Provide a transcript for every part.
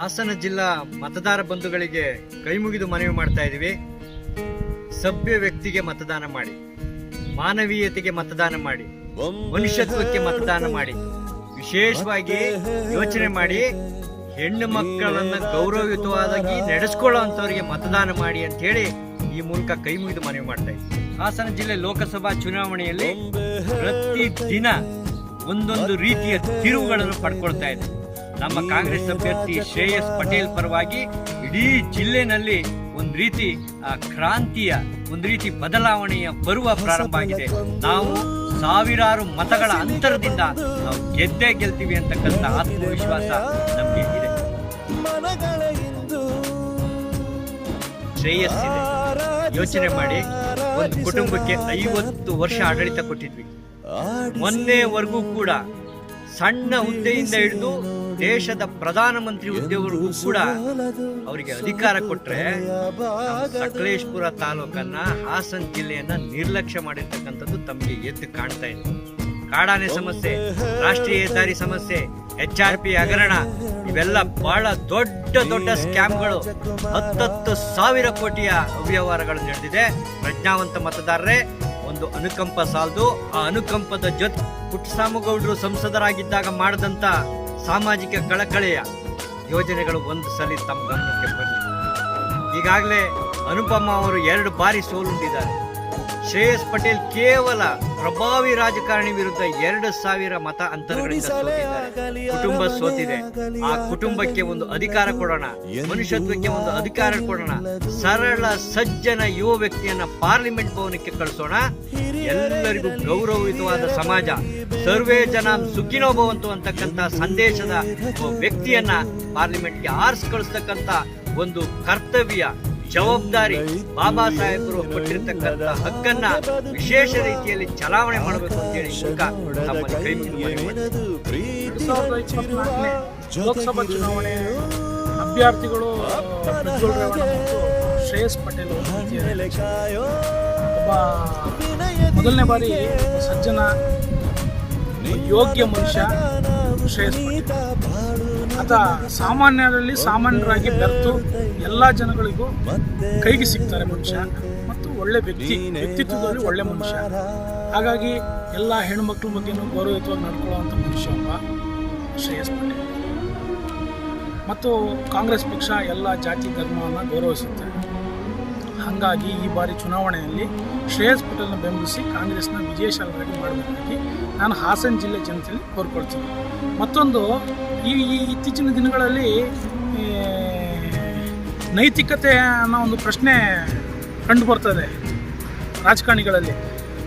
ಹಾಸನ ಜಿಲ್ಲಾ ಮತದಾರ ಬಂಧುಗಳಿಗೆ ಕೈ ಮುಗಿದು ಮನವಿ ಮಾಡ್ತಾ ಇದ್ದೀವಿ ಸಭ್ಯ ವ್ಯಕ್ತಿಗೆ ಮತದಾನ ಮಾಡಿ, ಮಾನವೀಯತೆಗೆ ಮತದಾನ ಮಾಡಿ, ಮನುಷ್ಯತ್ವಕ್ಕೆ ಮತದಾನ ಮಾಡಿ, ವಿಶೇಷವಾಗಿ ಯೋಚನೆ ಮಾಡಿ, ಹೆಣ್ಣು ಮಕ್ಕಳನ್ನ ಗೌರವಯುತವಾಗಿ ನಡೆಸ್ಕೊಳ್ಳುವಂಥವ್ರಿಗೆ ಮತದಾನ ಮಾಡಿ ಅಂತ ಹೇಳಿ ಈ ಮೂಲಕ ಕೈ ಮುಗಿದು ಮನವಿ ಮಾಡ್ತಾ ಇದ್ದೀವಿ ಹಾಸನ ಜಿಲ್ಲೆ ಲೋಕಸಭಾ ಚುನಾವಣೆಯಲ್ಲಿ ಪ್ರತಿ ದಿನ ಒಂದೊಂದು ರೀತಿಯ ತಿರುವುಗಳನ್ನು ಪಡ್ಕೊಳ್ತಾ ಇದೆ ನಮ್ಮ ಕಾಂಗ್ರೆಸ್ ಅಭ್ಯರ್ಥಿ ಶ್ರೇಯಸ್ ಪಟೇಲ್ ಪರವಾಗಿ ಇಡೀ ಜಿಲ್ಲೆನಲ್ಲಿ ಒಂದು ರೀತಿ ಆ, ಕ್ರಾಂತಿಯ ಒಂದು ರೀತಿ ಬದಲಾವಣೆಯ ಬರುವ ಪ್ರಾರಂಭ ಆಗಿದೆ. ನಾವು ಸಾವಿರಾರು ಮತಗಳ ಅಂತರದಿಂದ ನಾವು ಗೆದ್ದೇ ಗೆಲ್ತೀವಿ ಅಂತಕ್ಕಂಥ ಆತ್ಮವಿಶ್ವಾಸ ನಮಗೆ ಇದೆ. ಶ್ರೇಯಸ್ಸಿದೆ ಯೋಚನೆ ಮಾಡಿ ಒಂದು ಕುಟುಂಬಕ್ಕೆ ಐವತ್ತು ವರ್ಷ ಆಡಳಿತ ಕೊಟ್ಟಿದ್ವಿ. ಮೊನ್ನೆವರೆಗೂ ಕೂಡ ಸಣ್ಣ ಹುದ್ದೆಯಿಂದ ಹಿಡಿದು ದೇಶದ ಪ್ರಧಾನಮಂತ್ರಿ ಹುದ್ದೆವರೆಗೂ ಕೂಡ ಅವರಿಗೆ ಅಧಿಕಾರ ಕೊಟ್ರೆ ನಮ್ಮ ಸಕಲೇಶ್ಪುರ ತಾಲೂಕನ್ನ ಹಾಸನ್ ಜಿಲ್ಲೆಯನ್ನ ನಿರ್ಲಕ್ಷ್ಯ ಮಾಡಿರ್ತಕ್ಕಂಥದ್ದು ತಮಗೆ ಎದ್ದು ಕಾಣ್ತಾ ಇದೆ. ಕಾಡಾನೆ ಸಮಸ್ಯೆ ರಾಷ್ಟ್ರೀಯ ಹೆದ್ದಾರಿ ಸಮಸ್ಯೆ ಎಚ್ ಆರ್ ಪಿ ಹಗರಣ ಇವೆಲ್ಲ ಬಹಳ ದೊಡ್ಡ ದೊಡ್ಡ ಸ್ಕ್ಯಾಮ್ಗಳು. ಹತ್ತತ್ತು ಸಾವಿರ ಕೋಟಿಯ ಅವ್ಯವಹಾರಗಳು ನಡೆದಿದೆ. ಪ್ರಜ್ಞಾವಂತ ಮತದಾರರೇ ಒಂದು ಅನುಕಂಪ ಸಾಲದು. ಆ ಅನುಕಂಪದ ಜೊತೆ ಪುಟ್ಟಸಾಮಗೌಡರು ಸಂಸದರಾಗಿದ್ದಾಗ ಮಾಡಿದಂತ ಸಾಮಾಜಿಕ ಕಳಕಳಿಯ ಯೋಜನೆಗಳು ಒಂದು ಸಲ ತಮ್ಮ ಗಮನಕ್ಕೆ ಬರಲಿ. ಈಗಾಗಲೇ ಅನುಪಮ ಅವರು ಎರಡು ಬಾರಿ ಸೋಲುಂಡಿದ್ದಾರೆ. ಶ್ರೇಯಸ್ ಪಟೇಲ್ ಕೇವಲ ಪ್ರಭಾವಿ ರಾಜಕಾರಣಿ ವಿರುದ್ಧ ಎರಡು ಸಾವಿರ ಮತ ಅಂತರಗಳಿಂದ ಸೋತಿದ್ದಾರೆ. ಕುಟುಂಬ ಸೋತಿದೆ. ಆ ಕುಟುಂಬಕ್ಕೆ ಒಂದು ಅಧಿಕಾರ ಕೊಡೋಣ. ಮನುಷ್ಯತ್ವಕ್ಕೆ ಒಂದು ಅಧಿಕಾರ ಕೊಡೋಣ. ಸರಳ ಸಜ್ಜನ ಯುವ ವ್ಯಕ್ತಿಯನ್ನ ಪಾರ್ಲಿಮೆಂಟ್ ಭವನಕ್ಕೆ ಕಳಿಸೋಣ. ಎಲ್ಲರಿಗೂ ಗೌರವಯುತವಾದ ಸಮಾಜ. ಸರ್ವೇ ಜನ ಸುಖಿನೋ ಭವಂತು ಅಂತಕ್ಕಂಥ ಸಂದೇಶದ ವ್ಯಕ್ತಿಯನ್ನ ಪಾರ್ಲಿಮೆಂಟ್ಗೆ ಆರಿಸಿ ಕಳಿಸ್ತಕ್ಕಂಥ ಒಂದು ಕರ್ತವ್ಯ. ಜವಾಬ್ದಾರಿ ಬಾಬಾ ಸಾಹೇಬರು ಕೊಟ್ಟಿರ್ತಕ್ಕಂಥ ಹಕ್ಕನ್ನ ವಿಶೇಷ ರೀತಿಯಲ್ಲಿ ಚಲಾವಣೆ ಮಾಡಬೇಕು ಅಂತ ಸಾವಿರದ ಲೋಕಸಭಾ ಚುನಾವಣೆ ಅಭ್ಯರ್ಥಿಗಳು ಶ್ರೇಯಸ್ ಪಟೇಲ್. ಮೊದಲನೇ ಬಾರಿ ಸಜ್ಜನ ಯೋಗ್ಯ ಮನುಷ್ಯ ಶ್ರೇಯಸ್ ಪಟೇಲ್ ಆತ ಸಾಮಾನ್ಯರಲ್ಲಿ ಸಾಮಾನ್ಯರಾಗಿ ಬೆರೆತು ಎಲ್ಲ ಜನಗಳಿಗೂ ಕೈಗೆ ಸಿಗ್ತಾರೆ ಮನುಷ್ಯ ಮತ್ತು ಒಳ್ಳೆ ವ್ಯಕ್ತಿ, ವ್ಯಕ್ತಿತ್ವದಲ್ಲಿ ಒಳ್ಳೆ ಮನುಷ್ಯ. ಹಾಗಾಗಿ ಎಲ್ಲ ಹೆಣ್ಮಕ್ಳ ಬಗ್ಗೆನೂ ಗೌರವಯುತವಾಗಿ ನಡ್ಕೊಳ್ಳುವಂಥ ಮನುಷ್ಯ ಒಬ್ಬ ಶ್ರೇಯಸ್ ಪಟೇಲ್. ಮತ್ತು ಕಾಂಗ್ರೆಸ್ ಪಕ್ಷ ಎಲ್ಲ ಜಾತಿ ಧರ್ಮವನ್ನು ಗೌರವಿಸುತ್ತೆ. ಹಾಗಾಗಿ ಈ ಬಾರಿ ಚುನಾವಣೆಯಲ್ಲಿ ಶ್ರೇಯಸ್ ಪಟೇಲ್ನ ಬೆಂಬಲಿಸಿ ಕಾಂಗ್ರೆಸ್ನ ವಿಜಯಶಾಲರಾಗಿ ಮಾಡಬೇಕಾಗಿ ನಾನು ಹಾಸನ ಜಿಲ್ಲೆ ಜನತೆಯಲ್ಲಿ ಕೋರ್ಕೊಳ್ತೀನಿ. ಮತ್ತೊಂದು, ಈ ಇತ್ತೀಚಿನ ದಿನಗಳಲ್ಲಿ ನೈತಿಕತೆ ಅನ್ನೋ ಒಂದು ಪ್ರಶ್ನೆ ಕಂಡು ಬರ್ತದೆ ರಾಜಕಾರಣಿಗಳಲ್ಲಿ.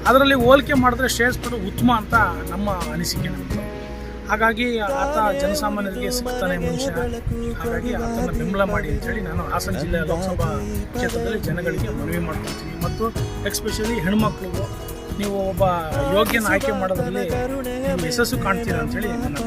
ಅದರಲ್ಲಿ ಹೋಲಿಕೆ ಮಾಡಿದ್ರೆ ಶ್ರೇಯಸ್ ಪಟೇಲ್ ಉತ್ತಮ ಅಂತ ನಮ್ಮ ಅನಿಸಿಕೆ. ನಮ್ಮದು ಹಾಗಾಗಿ ಆತ ಜನಸಾಮಾನ್ಯರಿಗೆ ಸಿಗ್ತಾನೆ ಮನುಷ್ಯ. ಹಾಗಾಗಿ ಆತನ ಬೆಂಬಲ ಮಾಡಿ ಅಂತೇಳಿ ನಾನು ಹಾಸನ ಜಿಲ್ಲೆ ಲೋಕಸಭಾ ಕ್ಷೇತ್ರದಲ್ಲಿ ಜನಗಳಿಗೆ ಮನವಿ ಮಾಡ್ಕೊಳ್ತೀನಿ ಮತ್ತು ಎಕ್ಸ್ಪೆಷಲಿ ಹೆಣ್ಮಕ್ಳಿಗೂ ನೀವು ಒಬ್ಬ ಯೋಗ್ಯನ ಆಯ್ಕೆ ಮಾಡೋದ್ರಲ್ಲಿ ಯಶಸ್ಸು ಕಾಣ್ತೀರಾ ಅಂತೇಳಿ ನನ್ನ